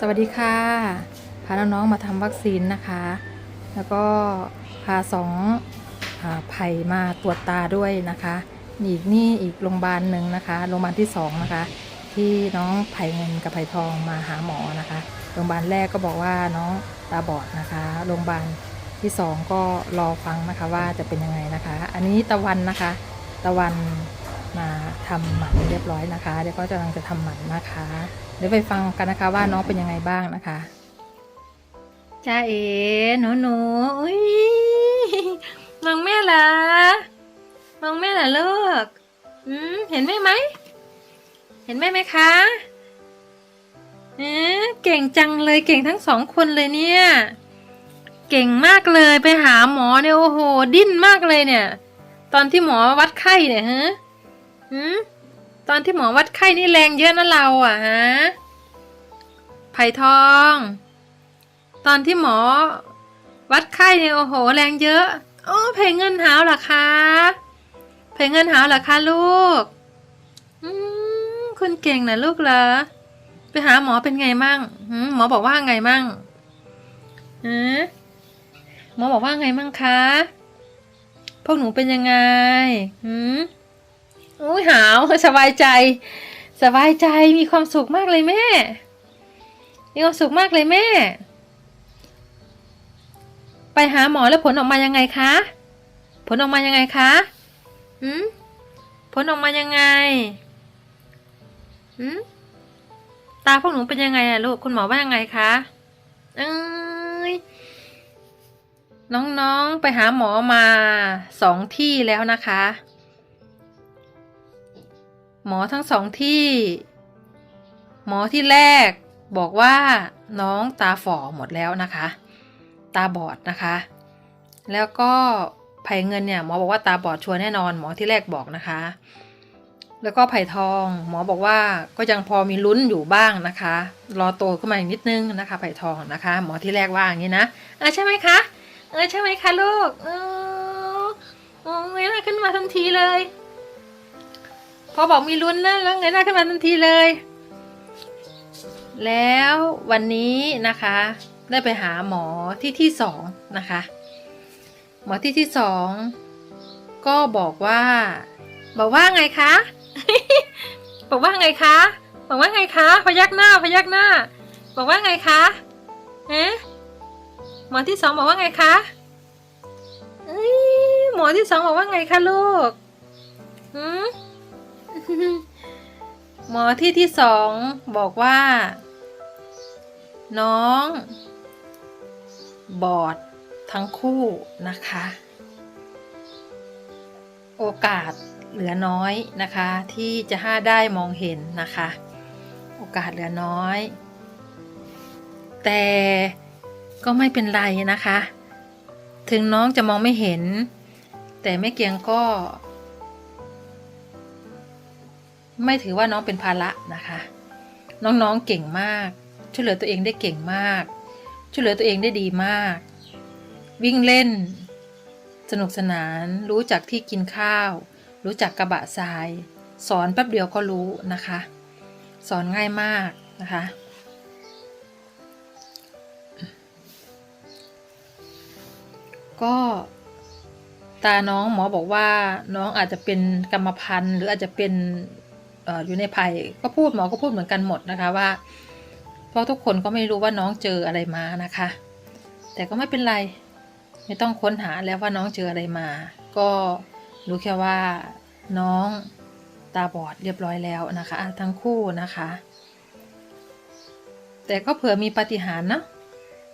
สวัสดีค่ะ พาน้องๆมาทำวัคซีนนะคะ แล้วก็พาสองอไผ่มาตรวจตาด้วยนะคะอีกนี่อีกโรงพยาบาลหนึ่งนะคะโรงพยาบาลที่สองนะคะ ที่น้องไผ่เงินกับไผ่ทองมาหาหมอนะคะโรงพยาบาลแรกก็บอกว่าน้องตาบอดนะคะโรงพยาบาลที่สองก็รอฟังนะคะว่าจะเป็นยังไงนะคะ อันนี้ตะวันนะคะ ตะวันมาทำหมันเรียบร้อยนะคะ เดี๋ยวก็กำลังจะทำหมันนะคะ เดี๋ยวไปฟังกันนะคะว่าน้องเป็นยังไงบ้างนะคะจ้าเอ๋หนูหนูอุ้ยมองแม่เหรอมองแม่เหรอลูกอืมเห็นแม่ไหม เห็นแม่ไหมคะเอ๊ะเก่งจังเลยเก่งทั้งสองคนเลยเนี่ย เก่งมากเลยไปหาหมอเนี่ยโอ้โห ดิ้นมากเลยเนี่ย ตอนที่หมอวัดไข้เนี่ยฮะหืม ตอนที่หมอวัดไข้นี่แรงเยอะนะเราอะฮะไผ่ทอง ตอนที่หมอ วัดไข้เนี่ยโอ้โห แรงเยอะโอ้เพลงเงินหาวเหรอคะเพลงเงินหาวเหรอคะลูกอืมคุณเก่งนะลูกเหรอไปหาหมอเป็นไงมั่งหมหมอบอกว่าไงมั่งฮะหมอบอกว่าไงมั่งคะพวกหนูเป็นยังไงหืม อุ้ยหาวสบายใจ สบายใจมีความสุขมากเลยแม่ มีความสุขมากเลยแม่ ไปหาหมอแล้วผลออกมายังไงคะ ผลออกมายังไงคะหืมผลออกมายังไงหืมตาพวกหนูเป็นยังไงอะลูกคุณหมอว่ายังไงคะเอ้ยน้องๆไปหาหมอมาสองที่แล้วนะคะ หมอทั้งสองที่ หมอที่แรกบอกว่าน้องตาฝ่อหมดแล้วนะคะ ตาบอดนะคะ แล้วก็ไผ่เงินเนี่ยหมอบอกว่าตาบอดชัวร์แน่นอน หมอที่แรกบอกนะคะ แล้วก็ไผ่ทอง หมอบอกว่าก็ยังพอมีลุ้นอยู่บ้างนะคะ รอโตขึ้นมาอีกนิดนึงนะคะ ไผ่ทองนะคะ หมอที่แรกว่าอย่างนี้นะเอะใช่ไหมคะเออใช่ไหมคะลูกเออโอ้เงยหน้าขึ้นมาทันทีเลย พอบอกมีลุ้นนะแล้วเงยหน้าขึ้นมาทันทีเลย แล้ววันนี้นะคะ ได้ไปหาหมอที่ที่สองนะคะ หมอที่ที่สองก็บอกว่า บอกว่าไงคะ บอกว่าไงคะ บอกว่าไงคะ พยักหน้า พยักหน้า บอกว่าไงคะเอ๊ะหมอที่สองบอกว่าไงคะเอ้ยหมอที่สองบอกว่าไงคะลูกหืม หมอที่ที่สองบอกว่า น้อง บอดทั้งคู่นะคะ โอกาสเหลือน้อยนะคะ ที่จะห้าได้มองเห็นนะคะ โอกาสเหลือน้อย แต่ก็ไม่เป็นไรนะคะ ถึงน้องจะมองไม่เห็น แต่แม่เกียงก็ ไม่ถือว่าน้องเป็นภาระนะคะ น้องๆเก่งมาก ช่วยเหลือตัวเองได้เก่งมาก ช่วยเหลือตัวเองได้ดีมาก วิ่งเล่น สนุกสนาน รู้จักที่กินข้าว รู้จักกระบะทราย สอนแป๊บเดียวก็รู้นะคะ สอนง่ายมากนะคะก็ตาน้องหมอบอกว่าน้องอาจจะเป็นกรรมพันธุ์ หรืออาจจะเป็น อยู่ในภัยก็พูดหมอก็พูดเหมือนกันหมดนะคะว่า เพราะทุกคนก็ไม่รู้ว่าน้องเจออะไรมานะคะ แต่ก็ไม่เป็นไร ไม่ต้องค้นหาแล้วว่าน้องเจออะไรมา ก็รู้แค่ว่าน้องตาบอดเรียบร้อยแล้วนะคะ ทั้งคู่นะคะ แต่ก็เผื่อมีปาฏิหารณ์นะ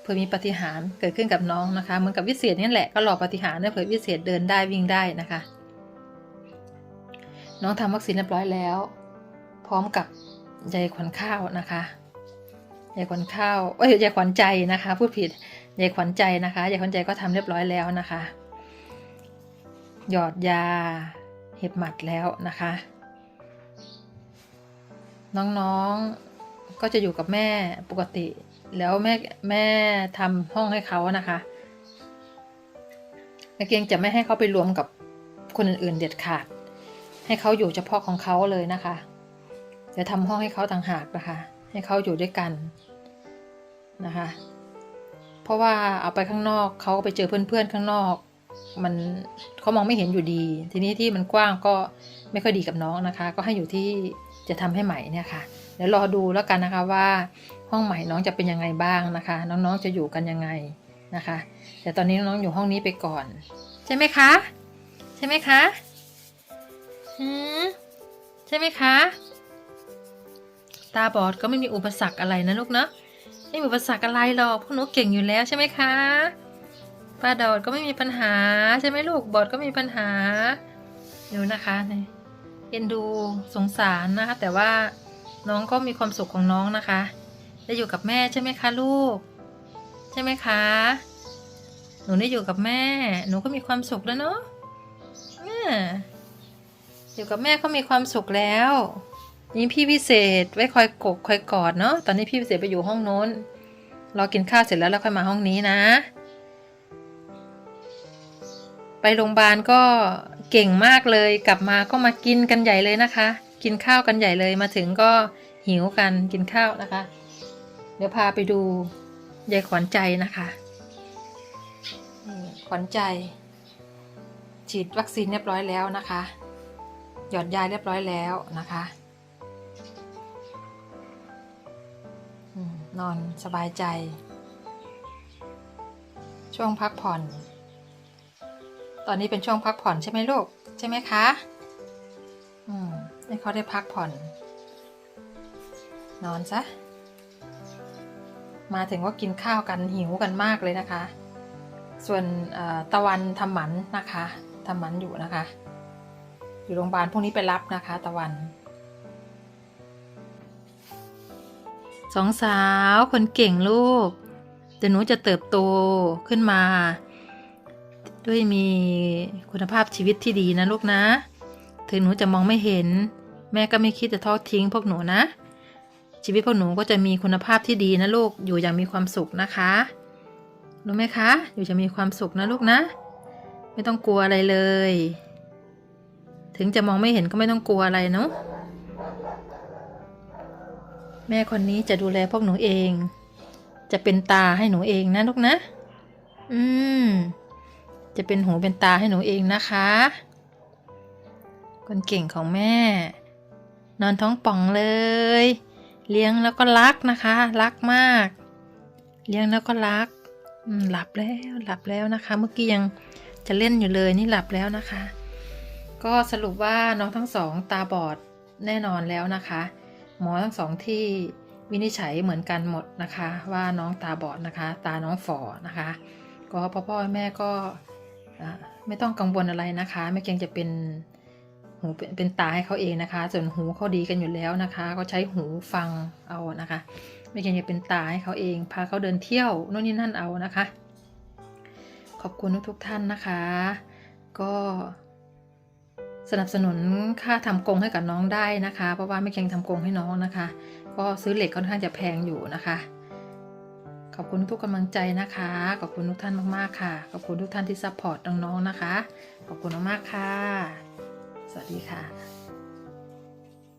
เผื่อมีปาฏิหารย์เกิดขึ้นกับน้องนะคะเหมือนกับวิเศษนี่แหละก็รอปาฏิหารย์เนี่ยเผื่อวิเศษเดินได้วิ่งได้นะคะ น้องทำวัคซีนเรียบร้อยแล้ว ร้อมกับยายขวัญข้าวนะคะยายขวัญข้าวเอ้ยยายขวัญใจนะคะพูดผิดยายขวัญใจนะคะยายขวัญใจก็ทำเรียบร้อยแล้วนะคะ หยอดยาเห็บหมัดแล้วนะคะ น้องๆก็จะอยู่กับแม่ปกติ แล้วแม่แม่ทำห้องให้เขานะคะแม่เกียงจะไม่ให้เขาไปรวมกับคนอื่นๆเด็ดขาด ให้เขาอยู่เฉพาะของเขาเลยนะคะ จะทำห้องให้เขาต่างหากนะคะ ให้เขาอยู่ด้วยกันนะคะ เพราะว่าเอาไปข้างนอกเขาก็ไปเจอเพื่อนๆข้างนอก มันเขามองไม่เห็นอยู่ดี ทีนี้ที่มันกว้างก็ไม่ค่อยดีกับน้องนะคะ ก็ให้อยู่ที่จะทำให้ใหม่เนี่ยค่ะเดี๋ยวรอดูแล้วกันนะคะว่าห้องใหม่น้องจะเป็นยังไงบ้างนะคะ น้องๆจะอยู่กันยังไงนะคะ แต่ตอนนี้น้องอยู่ห้องนี้ไปก่อน ใช่ไหมคะ ใช่ไหมคะหืมใช่ไหมคะ ตาบอดก็ไม่มีอุปสรรคอะไรนะลูกเนาะไม่มีอุปสรรคอะไรหรอกพวกหนูเก่งอยู่แล้วใช่ไหมคะป้าดอดก็ไม่มีปัญหาใช่ไหมลูกบอดก็มีปัญหาดูนะคะนี่เอ็นดูสงสารนะคะ แต่ว่าน้องก็มีความสุขของน้องนะคะได้อยู่กับแม่ใช่ไหมคะลูก ใช่ไหมคะ หนูได้อยู่กับแม่ หนูก็มีความสุขแล้วเนาะอยู่กับแม่ก็มีความสุขแล้ว นี่พี่พิเศษไว้คอยกกคอยกอดเนาะตอนนี้พี่พิเศษไปอยู่ห้องโน้นรอกินข้าวเสร็จแล้วแล้วค่อยมาห้องนี้นะ ไปโรงพยาบาลก็เก่งมากเลยกลับมาก็มากินกันใหญ่เลยนะคะ กินข้าวกันใหญ่เลยมาถึงก็หิวกันกินข้าวนะคะ เดี๋ยวพาไปดูยายขวัญใจนะคะขวัญใจ ฉีดวัคซีนเรียบร้อยแล้วนะคะ หยอดยาเรียบร้อยแล้วนะคะ นอนสบายใจ ช่วงพักผ่อน ตอนนี้เป็นช่วงพักผ่อนใช่ไหมลูก ใช่ไหมคะ อืมให้เขาได้พักผ่อน นอนซะ มาถึงก็กินข้าวกันหิวกันมากเลยนะคะ ส่วนตะวันทำหมันนะคะทำหมันอยู่นะคะ อยู่โรงพยาบาลพรุ่งนี้ไปรับนะคะ ตะวัน สองสาวคนเก่งลูกเดี๋ยวหนูจะเติบโตขึ้นมา ด้วยมีคุณภาพชีวิตที่ดีนะลูกนะ ถึงหนูจะมองไม่เห็น แม่ก็ไม่คิดจะทอดทิ้งพวกหนูนะ ชีวิตพวกหนูก็จะมีคุณภาพที่ดีนะลูกอยู่อย่างมีความสุขนะคะรู้ไหมคะ อยู่จะมีความสุขนะลูกนะ ไม่ต้องกลัวอะไรเลย ถึงจะมองไม่เห็นก็ไม่ต้องกลัวอะไรเนาะ แม่คนนี้จะดูแลพวกหนูเอง จะเป็นตาให้หนูเองนะลูกนะ อืม จะเป็นหูเป็นตาให้หนูเองนะคะ คนเก่งของแม่ นอนท้องป่องเลย เลี้ยงแล้วก็รักนะคะ รักมาก เลี้ยงแล้วก็รักหลับแล้วหลับแล้วนะคะ เมื่อกี้ยังจะเล่นอยู่เลยนี่หลับแล้วนะคะ ก็สรุปว่าน้องทั้งสองตาบอดแน่นอนแล้วนะคะ หมอทั้งสองที่วินิจฉัยเหมือนกันหมดนะคะ ว่าน้องตาบอดนะคะ ตาน้องฝ่อนะคะ ก็พ่อพ่อแม่ก็ไม่ต้องกังวลอะไรนะคะแม่เกียงจะเป็นหูเป็นเป็นตาให้เขาเองนะคะ ส่วนหูเขาดีกันอยู่แล้วนะคะ ก็ใช้หูฟังเอานะคะแม่เกียงจะเป็นตาให้เขาเอง พาเขาเดินเที่ยวโน่นนี่นั่นเอานะคะ ขอบคุณทุกๆท่านนะคะ ก็ สนับสนุนค่าทำกรงให้กับน้องได้นะคะ เพราะว่าไม่เก่งทำกรงให้น้องนะคะ ก็ซื้อเหล็กค่อนข้างจะแพงอยู่นะคะ ขอบคุณทุกกำลังใจนะคะ ขอบคุณทุกท่านมากๆค่ะ ขอบคุณทุกท่านที่ซัพพอร์ตน้องๆนะคะ ขอบคุณมากๆค่ะ สวัสดีค่ะ